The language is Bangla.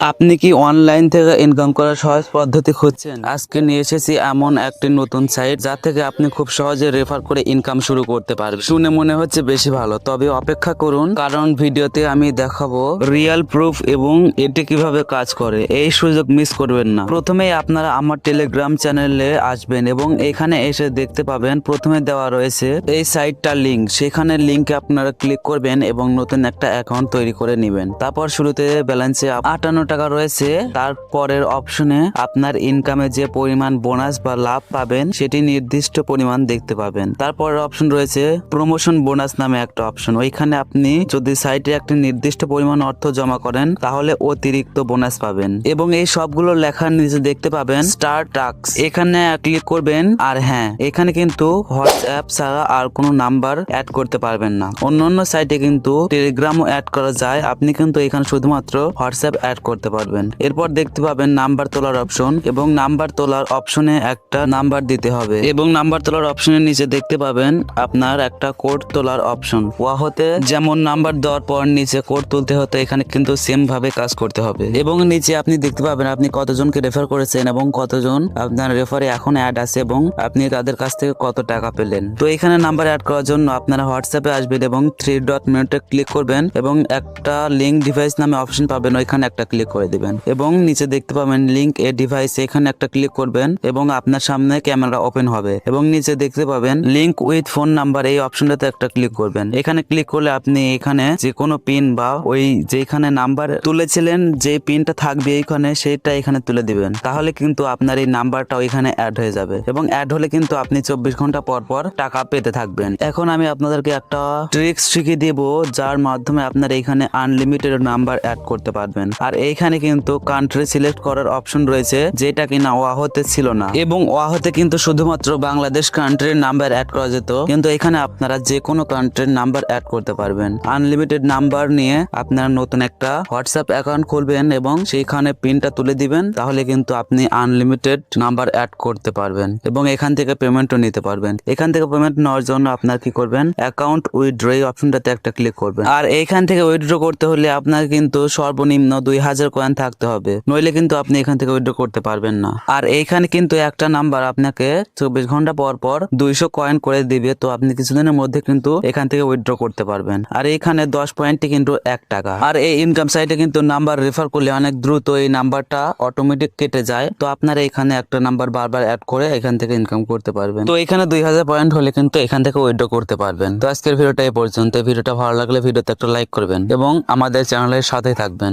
আপনি কি অনলাইন থেকে ইনকাম করার সহজ পদ্ধতি খুঁজছেন? আজকে নিয়ে এসেছি এমন একটি নতুন সাইট যা থেকে আপনি খুব সহজে রেফার করে ইনকাম শুরু করতে পারবেন। শুনে মনে হচ্ছে বেশি ভালো, তবে অপেক্ষা করুন, কারণ ভিডিওতে আমি দেখাবো রিয়েল প্রুফ এবং এটি কীভাবে কাজ করে। এই সুযোগ মিস করবেন না। প্রথমেই আপনারা আমার টেলিগ্রাম চ্যানেলে আসবেন এবং এখানে এসে দেখতে পাবেন, প্রথমে দেওয়া রয়েছে এই সাইটটার লিংক সেখানে লিংকে আপনারা ক্লিক করবেন এবং নতুন একটা অ্যাকাউন্ট তৈরি করে নেবেন। তারপর শুরুতে ব্যালেন্সে আটান্ন টাকা রয়েছে। তারপরের অপশনে আপনার ইনকামে যে পরিমাণ বোনাস বা লাভ পাবেন, সেটি নির্দিষ্ট পরিমাণ দেখতে পাবেন। তারপরের অপশন রয়েছে প্রমোশন বোনাস নামে একটা অপশন ওইখানে আপনি যদি সাইটে একটি নির্দিষ্ট পরিমাণ অর্থ জমা করেন, তাহলে অতিরিক্ত বোনাস পাবেন। এবং এই সবগুলো লেখার নিচে দেখতে পাবেন স্টার টাক্স এখানে ক্লিক করবেন, আর হ্যাঁ এখানে কিন্তু হোয়াটসঅ্যাপ ছাড়া আর কোনো নাম্বার অ্যাড করতে পারবেন না। অন্য অন্য সাইটে কিন্তু টেলিগ্রামও অ্যাড করা যায়। আপনি কিন্তু এখানে শুধুমাত্র হোয়াটসঅ্যাপ অ্যাড করতে পারবেন। এরপর দেখতে পাবেন নাম্বার তোলার অপশন এবং নাম্বার তোলার অপশনে একটা নাম্বার দিতে হবে। এবং নাম্বার তোলার অপশনের নিচে দেখতে পাবেন আপনার একটা কোড তোলার অপশন। ওয়াহতে যেমন নাম্বার দেওয়ার পর নিচে কোড তুলতে হতো, এখানে কিন্তু সেম ভাবে কাজ করতে হবে। এবং নিচে আপনি দেখতে পাবেন আপনি কতজনকে রেফার করেছেন এবং কতজন আপনার রেফারে এখন অ্যাড আছে এবং আপনি তাদের কাছ থেকে কত টাকা পেলেন। তো এখানে নাম্বার অ্যাড করার জন্য আপনারা হোয়াটসঅ্যাপে আসবেন এবং থ্রি ডট মিনিটে ক্লিক করবেন এবং একটা লিঙ্ক ডিভাইস নামে অপশন পাবেন, ওইখানে একটা ক্লিক করে দিবেন। এবং নিচে দেখতে পাবেন লিঙ্ক এ ডিভাইস এখানে একটা ক্লিক করবেন এবং আপনার সামনে ক্যামেরা ওপেন হবে। এবং নিচে দেখতে পাবেন লিঙ্ক উইথ ফোন নাম্বার এই অপশনটাতে একটা ক্লিক করবেন। এখানে ক্লিক করলে আপনি এখানে যে কোনো পিন বা ওই যেখানে নাম্বার তুলেছিলেন, যে পিনটা থাকবে এইখানে সেটা এখানে তুলে দিবেন। তাহলে কিন্তু আপনার এই নাম্বারটা ওইখানে অ্যাড হয়ে যাবে। এবং অ্যাড হলে কিন্তু আপনি চব্বিশ ঘণ্টা পর পর টাকা পেতে থাকবেন। এখন আমি আপনাদেরকে একটা ট্রিক্স শিখিয়ে দিব, যার মাধ্যমে আপনার এইখানে আনলিমিটেড নাম্বার অ্যাড করতে পারবেন। আর এইখানে কিন্তু কান্ট্রি সিলেক্ট করার অপশন রয়েছে, যেটা কিনা ওয়াহতে ছিল না। এবং ওয়াহতে কিন্তু শুধুমাত্র বাংলাদেশ কান্ট্রির নাম্বার অ্যাড করা যেত, কিন্তু এখানে আপনারা যে কোনো কান্ট্রির নাম্বার অ্যাড করতে পারবেন। আনলিমিটেড নাম্বার নিয়ে আপনারা নতুন একটা হোয়াটসঅ্যাপ অ্যাকাউন্ট খুলবেন এবং সেইখানে পিনটা তুলে দিবেন, তাহলে কিন্তু আপনি আনলিমিটেড নাম্বার অ্যাড করতে পারবেন এবং এখান থেকে পেমেন্টও নিতে পারবেন। এখান থেকে পেমেন্ট নেওয়ার জন্য আপনার কি করবেন? অ্যাকাউন্ট উইথড্র অপশনটাতে একটা ক্লিক করবেন। আর এইখান থেকে উইথড্র করতে হলে আপনার কিন্তু সর্বনিম্ন দুই হাজার কয়েন থাকতে হবে। নইলে কিন্তু আপনি এখান থেকে উইথড্র করতে পারবেন না। আর এইখানে কিন্তু একটা নাম্বার আপনাকে চব্বিশ ঘণ্টা পর পর দুইশো কয়েন করে দিবে। তো আপনি কিছুদিনের মধ্যে কিন্তু এখান থেকে উইথড্র করতে পারবেন। আর এইখানে দশ পয়েন্টে কিন্তু এক টাকা। আর এই ইনকাম সাইটে কিন্তু নাম্বার রেফার করলে অনেক দ্রুত এই নাম্বারটা অটোমেটিক কেটে যায়। তো আপনারা এখানে একটা নাম্বার বারবার অ্যাড করে এখান থেকে ইনকাম করতে পারবেন। তো এখানে দুই হাজার পয়েন্ট হলে কিন্তু এখান থেকে উইথড্র করতে পারবেন। তো আজকের ভিডিওটা এই পর্যন্ত ভিডিওটা ভালো লাগলে ভিডিওতে একটা লাইক করবেন এবং আমাদের চ্যানেলের সাথে থাকবেন।